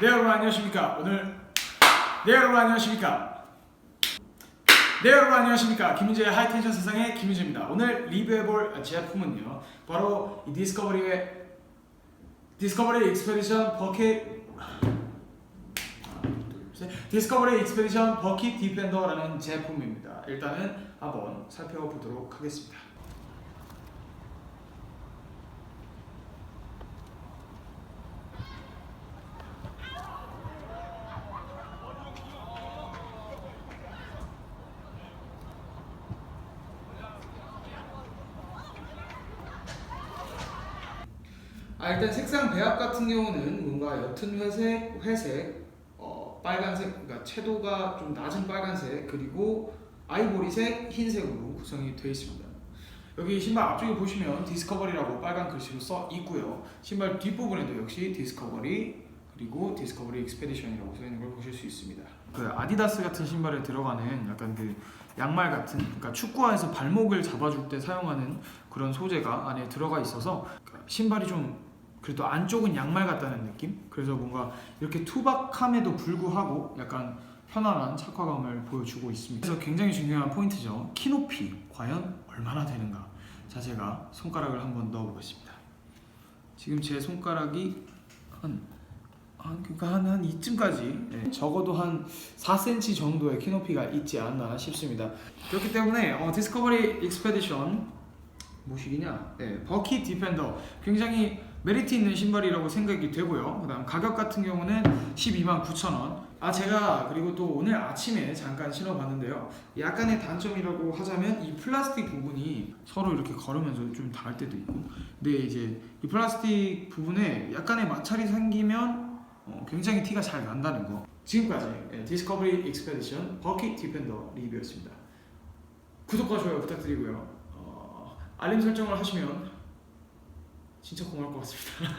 네 여러분 안녕하십니까? 오늘 네 여러분 안녕하십니까? 네 여러분 안녕하십니까? 김민재의 하이텐션 세상의 김민재입니다. 오늘 리뷰해볼 제품은요 바로 이 디스커버리의 디스커버리 익스페디션 버킷 디스커버리 익스페디션 버킷 디펜더라는 제품입니다. 일단은 한번 살펴보도록 하겠습니다 아 일단 색상 배합 같은 경우는 뭔가 옅은 회색, 회색, 어, 빨간색, 그러니까 채도가 좀 낮은 빨간색 그리고 아이보리색, 흰색으로 구성이 되어 있습니다. 여기 신발 앞쪽에 보시면 디스커버리라고 빨간 글씨로 써 있고요. 신발 뒷부분에도 역시 디스커버리 그리고 디스커버리 익스페디션이라고 써 있는 걸 보실 수 있습니다. 그 아디다스 같은 신발에 들어가는 약간 그 양말 같은 그러니까 축구화에서 발목을 잡아줄 때 사용하는 그런 소재가 안에 들어가 있어서 신발이 좀 그래도 안쪽은 양말 같다는 느낌? 그래서 뭔가 이렇게 투박함에도 불구하고 약간 편안한 착화감을 보여주고 있습니다. 그래서 굉장히 중요한 포인트죠. 키 높이 과연 얼마나 되는가? 자, 제가 손가락을 한번 넣어보겠습니다. 지금 제 손가락이 한, 한 그러니까 한, 한 이쯤까지 예, 적어도 한 4cm 정도의 키 높이가 있지 않나 싶습니다. 그렇기 때문에 어, 디스커버리 익스페디션 뭐시기냐? 네, 버킷 디펜더 굉장히 메리트 있는 신발이라고 생각이 되고요. 그다음 가격 같은 경우는 12만 9천 원. 아 제가 그리고 또 오늘 아침에 잠깐 신어봤는데요. 약간의 단점이라고 하자면 이 플라스틱 부분이 서로 이렇게 걸으면서 좀 닿을 때도 있고. 근데 이제 이 플라스틱 부분에 약간의 마찰이 생기면 어, 굉장히 티가 잘 난다는 거. 지금까지 예, 디스커버리 익스페디션 버킷 디펜더 리뷰였습니다. 구독과 좋아요 부탁드리고요. 어, 알림 설정을 하시면 진짜 고마울 것 같습니다.